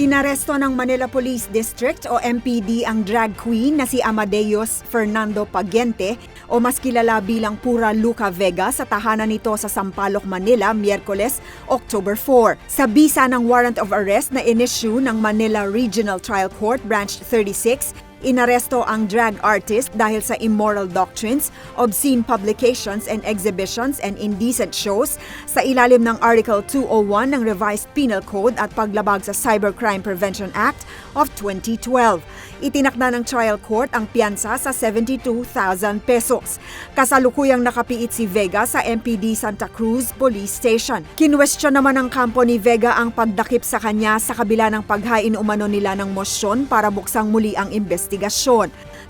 Inaresto ng Manila Police District o MPD ang drag queen na si Amadeus Fernando Pagiente o mas kilala bilang Pura Luca Vega sa tahanan nito sa Sampaloc, Manila, Miyerkules, October 4. Sa bisa ng warrant of arrest na inissue ng Manila Regional Trial Court Branch 36, Inaresto ang drag artist dahil sa immoral doctrines, obscene publications and exhibitions and indecent shows sa ilalim ng Article 201 ng Revised Penal Code at paglabag sa Cybercrime Prevention Act of 2012. Itinakda ng trial court ang piyansa sa 72,000 pesos. Kasalukuyang nakapiit si Vega sa MPD Santa Cruz Police Station. Kinwestiyon naman ng kampo ni Vega ang pagdakip sa kanya sa kabila ng paghain umano nila ng mosyon para buksang muli ang investigasyon.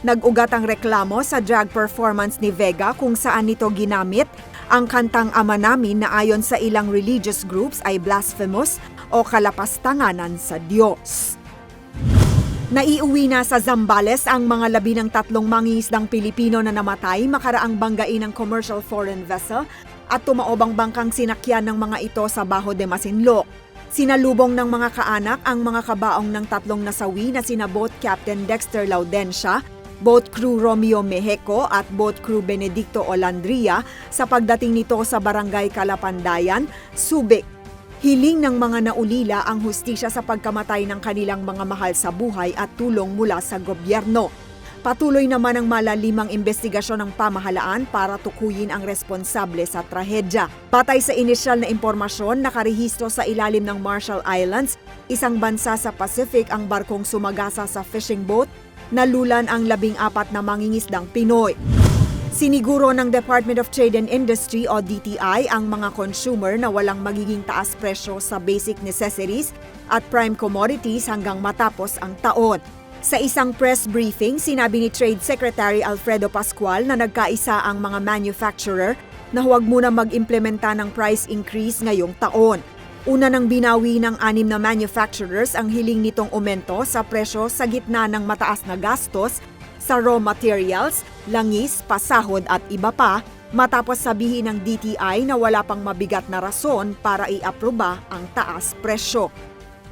Nag-ugat ang reklamo sa drag performance ni Vega kung saan nito ginamit ang kantang Ama Namin na ayon sa ilang religious groups ay blasphemous o kalapastanganan sa Diyos. Naiuwi na sa Zambales ang mga labi ng tatlong mangingisdang Pilipino na namatay makaraang banggain ng commercial foreign vessel at tumaobang bangkang sinakyan ng mga ito sa Baho de Masinloc. Sinalubong ng mga kaanak ang mga kabaong ng tatlong nasawi na sina boat Captain Dexter Laudencia, boat crew Romeo Mejeco at boat crew Benedicto Olandria sa pagdating nito sa barangay Kalapandayan, Subic, Hiling ng mga naulila ang hustisya sa pagkamatay ng kanilang mga mahal sa buhay at tulong mula sa gobyerno. Patuloy naman ang malalimang investigasyon ng pamahalaan para tukuyin ang responsable sa trahedya. Patay sa inisyal na impormasyon, nakarehistro sa ilalim ng Marshall Islands, isang bansa sa Pacific ang barkong sumagasa sa fishing boat, nalulan ang labing apat na mangingisdang Pinoy. Siniguro ng Department of Trade and Industry o DTI ang mga consumer na walang magiging taas presyo sa basic necessities at prime commodities hanggang matapos ang taon. Sa isang press briefing, sinabi ni Trade Secretary Alfredo Pascual na nagkaisa ang mga manufacturer na huwag muna mag-implementa ng price increase ngayong taon. Una nang binawi ng anim na manufacturers ang hiling nitong umento sa presyo sa gitna ng mataas na gastos sa raw materials, langis, pasahod at iba pa matapos sabihin ng DTI na wala pang mabigat na rason para i-aproba ang taas presyo.